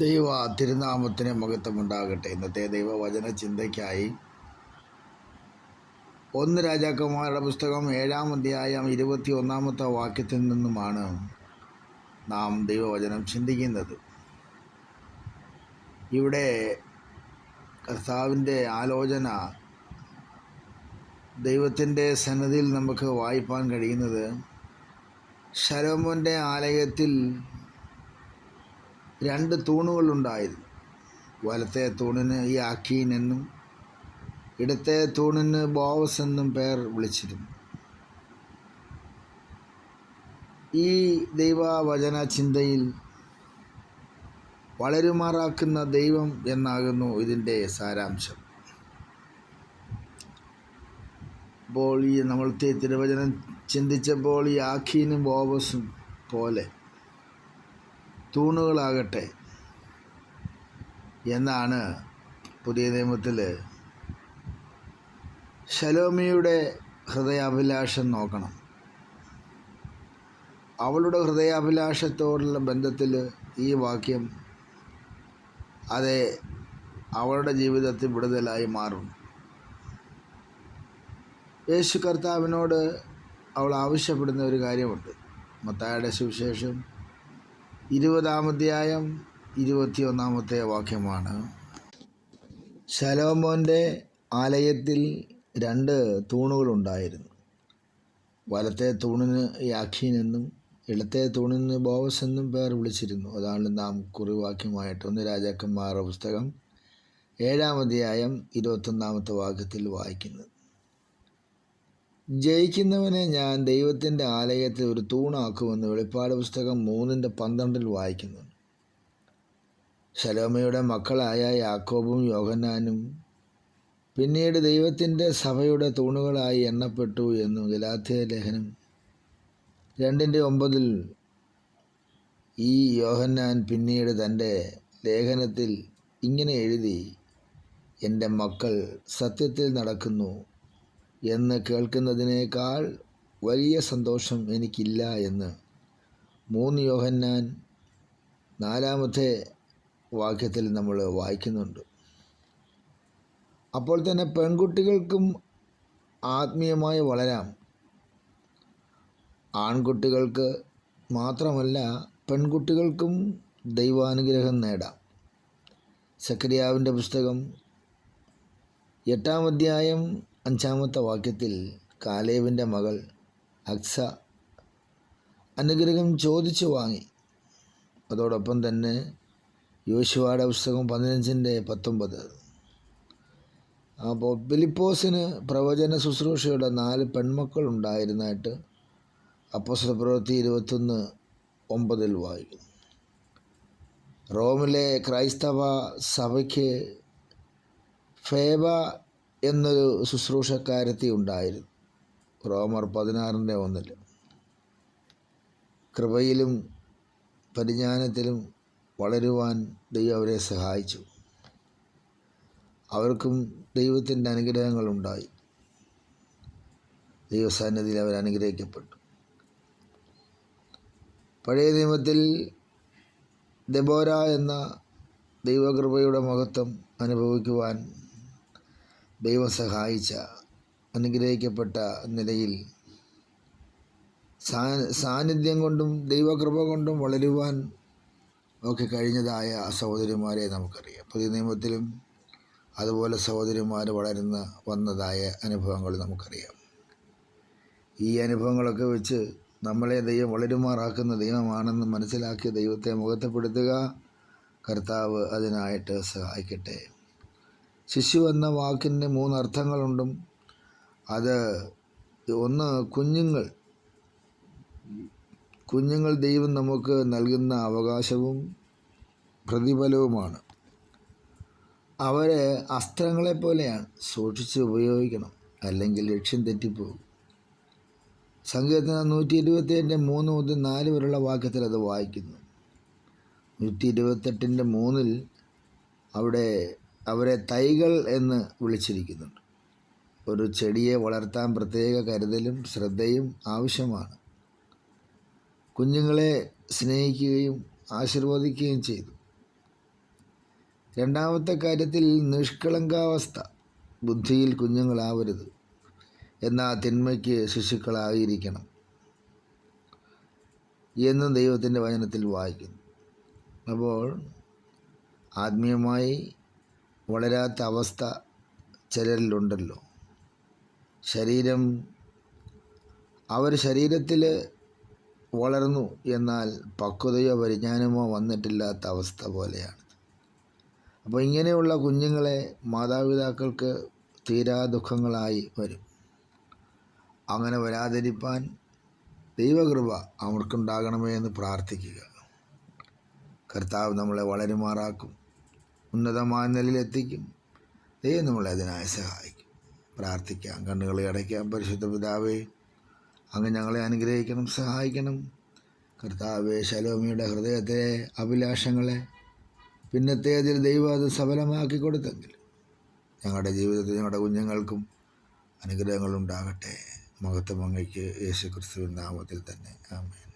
ദൈവ തിരുനാമത്തിന് മഹത്വമുണ്ടാകട്ടെ. ഇന്നത്തെ ദൈവവചന ചിന്തയ്ക്കായി ഒന്ന് രാജാക്കന്മാരുടെ പുസ്തകം ഏഴാം അധ്യായം ഇരുപത്തി ഒന്നാമത്തെ വാക്യത്തിൽ നിന്നുമാണ് നാം ദൈവവചനം ചിന്തിക്കുന്നത്. ഇവിടെ കർത്താവിന്റെ ആലോചന ദൈവത്തിന്റെ സന്നദ്ധിയിൽ നമുക്ക് വായിപ്പാൻ കഴിയുന്നത് ശരോമോന്റെ ആലയത്തിൽ രണ്ട് തൂണുകളുണ്ടായിരുന്നു വലത്തെ തൂണിന് ഈ അഖീൻ എന്നും ഇടത്തെ തൂണിന് ബോവസ് എന്നും പേർ വിളിച്ചിരുന്നു. ഈ ദൈവവചന ചിന്തയിൽ വളരുമാറാക്കുന്ന ദൈവം എന്നാകുന്നു ഇതിന്റെ സാരാംശം. അപ്പോൾ ഈ നമ്മൾ തിരുവചനം ചിന്തിച്ചപ്പോൾ ഈ ആഖീനും ബോവസും പോലെ തൂണുകളാകട്ടെ എന്നാണ് പുതിയ നിയമത്തിൽ ശലോമിയുടെ ഹൃദയാഭിലാഷം നോക്കണം. അവളുടെ ഹൃദയാഭിലാഷത്തോടുള്ള ബന്ധത്തിൽ ഈ വാക്യം അത് അവളുടെ ജീവിതത്തിൽ വിടുതലായി മാറും. യേശു കർത്താവിനോട് അവൾ ആവശ്യപ്പെടുന്ന ഒരു കാര്യമുണ്ട്. മത്തായുടെ സുവിശേഷം ഇരുപതാമധ്യായം ഇരുപത്തിയൊന്നാമത്തെ വാക്യമാണ്. ശലോമോന്റെ ആലയത്തിൽ രണ്ട് തൂണുകളുണ്ടായിരുന്നു. വലത്തെ തൂണിന് യാഖീൻ എന്നും ഇടത്തെ തൂണിന് ബോവസ് എന്നും പേർ വിളിച്ചിരുന്നു. അതാണ് നാം കുറിവാക്യമായിട്ട് ഒന്ന് രാജാക്കന്മാരുടെ പുസ്തകം ഏഴാമധ്യായം ഇരുപത്തൊന്നാമത്തെ വാക്യത്തിൽ വായിക്കുന്നത്. ജയിക്കുന്നവനെ ഞാൻ ദൈവത്തിന്റെ ആലയത്തിൽ ഒരു തൂണാക്കുമെന്ന് വെളിപ്പാട് പുസ്തകം മൂന്നിന്റെ പന്ത്രണ്ടിൽ വായിക്കുന്നു. ശലോമയുടെ മക്കളായ യാക്കോബും യോഹന്നാനും പിന്നീട് ദൈവത്തിന്റെ സഭയുടെ തൂണുകളായി എണ്ണപ്പെട്ടു എന്നും ഗലാത്തിയ ലേഖനം രണ്ടിന്റെ ഒമ്പതിൽ ഈ യോഹന്നാൻ പിന്നീട് തന്റെ ലേഖനത്തിൽ ഇങ്ങനെ എഴുതി എന്റെ മക്കൾ സത്യത്തിൽ നടക്കുന്നു എന്ന് കേൾക്കുന്നതിനേക്കാൾ വലിയ സന്തോഷം എനിക്കില്ല എന്ന്. മൂന്ന് യോഹന്നാൻ നാലാമത്തെ വാക്യത്തിൽ നമ്മൾ വായിക്കുന്നുണ്ട്. അപ്പോൾ തന്നെ പെൺകുട്ടികൾക്കും ആത്മീയമായി വളരാം. ആൺകുട്ടികൾക്ക് മാത്രമല്ല പെൺകുട്ടികൾക്കും ദൈവാനുഗ്രഹം നേടാം. സക്രിയാവിന്റെ പുസ്തകം എട്ടാം അധ്യായം അഞ്ചാമത്തെ വാക്യത്തിൽ കാലേവിന്റെ മകൾ അക്സ അനുഗ്രഹം ചോദിച്ചു വാങ്ങി. അതോടൊപ്പം തന്നെ യോശുവയുടെ പുസ്തകം പതിനഞ്ചിന്റെ പത്തൊമ്പത്. അപ്പോൾ ഫിലിപ്പോസിന് പ്രവചന ശുശ്രൂഷയുടെ നാല് പെൺമക്കൾ ഉണ്ടായിരുന്നതായിട്ട് അപ്പോസ്തല പ്രവൃത്തി ഇരുപത്തൊന്ന് ഒമ്പതിൽ വായിക്കുന്നു. റോമിലെ ക്രൈസ്തവ സഭയ്ക്ക് ഫേബ എന്നൊരു ശുശ്രൂഷക്കാരത്തി ഉണ്ടായിരുന്നു. റോമർ പതിനാറിന്റെ ഒന്നിൽ. കൃപയിലും പരിജ്ഞാനത്തിലും വളരുവാൻ ദൈവം അവരെ സഹായിച്ചു. അവർക്കും ദൈവത്തിന്റെ അനുഗ്രഹങ്ങളുണ്ടായി. ദൈവസാന്നിധിയിൽ അവർ അനുഗ്രഹിക്കപ്പെട്ടു. പഴയ നിയമത്തിൽ ദബോര എന്ന ദൈവകൃപയുടെ മഹത്വം അനുഭവിക്കുവാൻ ദൈവം സഹായിച്ച അനുഗ്രഹിക്കപ്പെട്ട നിലയിൽ സാ സാന്നിധ്യം കൊണ്ടും ദൈവകൃപ കൊണ്ടും വളരുവാൻ ഒക്കെ കഴിഞ്ഞതായ സഹോദരിമാരെ നമുക്കറിയാം. പുതിയ നിയമത്തിലും അതുപോലെ സഹോദരിമാർ വളരുന്ന വന്നതായ അനുഭവങ്ങൾ നമുക്കറിയാം. ഈ അനുഭവങ്ങളൊക്കെ വെച്ച് നമ്മളെ ദൈവം വളരുമാറാക്കുന്ന ദൈവമാണെന്ന് മനസ്സിലാക്കി ദൈവത്തെ മുഖത്തപ്പെടുത്തുക കർത്താവ് അതിനായിട്ട് സഹായിക്കട്ടെ. ശിശു എന്ന വാക്കിന് മൂന്നർത്ഥങ്ങളുണ്ടും. അത് ഒന്ന് കുഞ്ഞുങ്ങൾ. കുഞ്ഞുങ്ങൾ ദൈവം നമുക്ക് നൽകുന്ന അവകാശവും പ്രതിഫലവുമാണ്. അവരെ അസ്ത്രങ്ങളെ പോലെയാണ് സൂക്ഷിച്ച് ഉപയോഗിക്കണം അല്ലെങ്കിൽ ലക്ഷ്യം തെറ്റിപ്പോകും. സങ്കീർത്തന നൂറ്റി ഇരുപത്തിയേഴിന്റെ മൂന്ന് മുതൽ നാല് വരെയുള്ള വാക്യത്തിൽ അത് വായിക്കുന്നു. നൂറ്റി ഇരുപത്തെട്ടിന്റെ മൂന്നിൽ അവിടെ അവരെ തൈകൾ എന്ന് വിളിച്ചിരിക്കുന്നുണ്ട്. ഒരു ചെടിയെ വളർത്താൻ പ്രത്യേക കരുതലും ശ്രദ്ധയും ആവശ്യമാണ്. കുഞ്ഞുങ്ങളെ സ്നേഹിക്കുകയും ആശീർവദിക്കുകയും ചെയ്തു. രണ്ടാമത്തെ കാര്യത്തിൽ നിഷ്കളങ്കാവസ്ഥ. ബുദ്ധിയിൽ കുഞ്ഞുങ്ങളാവരുത് എന്നാൽ തിന്മയ്ക്ക് ശിശുക്കളായിരിക്കണം എന്നും ദൈവത്തിന്റെ വചനത്തിൽ വായിക്കുന്നു. അപ്പോൾ ആത്മീയമായി വളരാത്ത അവസ്ഥ ചിലരിലുണ്ടല്ലോ. ശരീരം അവർ ശരീരത്തിൽ വളർന്നു എന്നാൽ പക്വതയോ പരിജ്ഞാനമോ വന്നിട്ടില്ലാത്ത അവസ്ഥ പോലെയാണ്. അപ്പോൾ ഇങ്ങനെയുള്ള കുഞ്ഞുങ്ങളെ മാതാപിതാക്കൾക്ക് തീരാ ദുഃഖങ്ങളായി വരും. അങ്ങനെ വരാതിരിപ്പാൻ ദൈവകൃപ അവർക്കുണ്ടാകണമേ എന്ന് പ്രാർത്ഥിക്കുക. കർത്താവ് നമ്മളെ വളരുമാറാക്കും. ഉന്നതമായ നിലയിലെത്തിക്കും. ദൈവം നമ്മളെ അതിനായി സഹായിക്കും. പ്രാർത്ഥിക്കാം കണ്ണുകളെ അടയ്ക്കാം പരിശുദ്ധ പിതാവേ അങ്ങ് ഞങ്ങളെ അനുഗ്രഹിക്കണം സഹായിക്കണം. കർത്താവേ ശലോമിയുടെ ഹൃദയത്തെ അഭിലാഷങ്ങളെ പിന്നത്തേതിൽ ദൈവം അത് സഫലമാക്കി കൊടുത്തെങ്കിൽ ഞങ്ങളുടെ ജീവിതത്തിൽ ഞങ്ങളുടെ കുഞ്ഞുങ്ങൾക്കും അനുഗ്രഹങ്ങളുണ്ടാകട്ടെ മഹത്വം അങ്ങയ്ക്ക് യേശു ക്രിസ്തുവിൻ നാമത്തിൽ തന്നെ. ആമേൻ.